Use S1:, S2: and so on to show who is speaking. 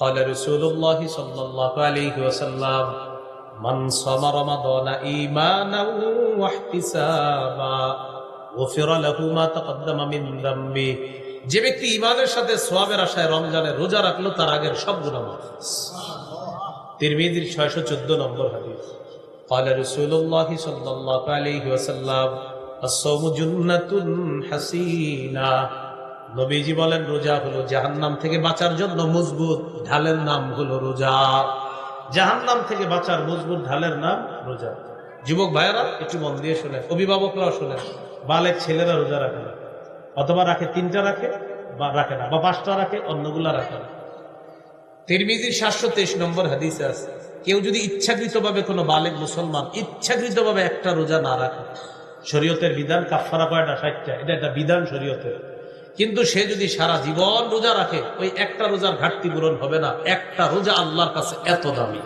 S1: قال رسول الله صلى الله عليه وسلم من صام رمضان إيمانا واحتسابا غفر له ما تقدم من ذنبه যে ব্যক্তি ইমানের সাথে সোয়াবের আশায় রমজানে রোজা রাখলো তার আগের সব গুণা মাফ তিরমিজির ছয়শো চোদ্দ নম্বর হাদিস قال رسول الله صلى الله عليه وسلم الصوم جنة حسينة নবীজি বলেন, রোজা হলো জাহান্নাম থেকে বাঁচার জন্য মজবুত ঢালের নাম হলো রোজা। জাহান্নাম থেকে বাঁচার মজবুত ঢালের নাম রোজা। যুবক ভাইয়েরা, একটু মন দিয়ে শোনেন, অভিভাবকরাও শোনেন, বালের ছেলেরা রোজা রাখে না। অথবা রাখে, তিনটা রাখে, বা রাখে না, বা পাঁচটা রাখে, অন্যগুলা রাখে না। তিরমিজির সাতশো তেইশ নম্বর হাদিসে আছে, কেউ যদি ইচ্ছাকৃতভাবে কোনো বালেক মুসলমান ইচ্ছাকৃতভাবে একটা রোজা না রাখে, শরীয়তের বিধান কাফারা কয়টা ষাটটা এটা একটা বিধান শরীয়তের। কিন্তু সে যদি সারা জীবন রোজা রাখে, ওই একটা রোজার ঘাটতি পূরণ হবে না। একটা রোজা আল্লাহর কাছে এত দামি।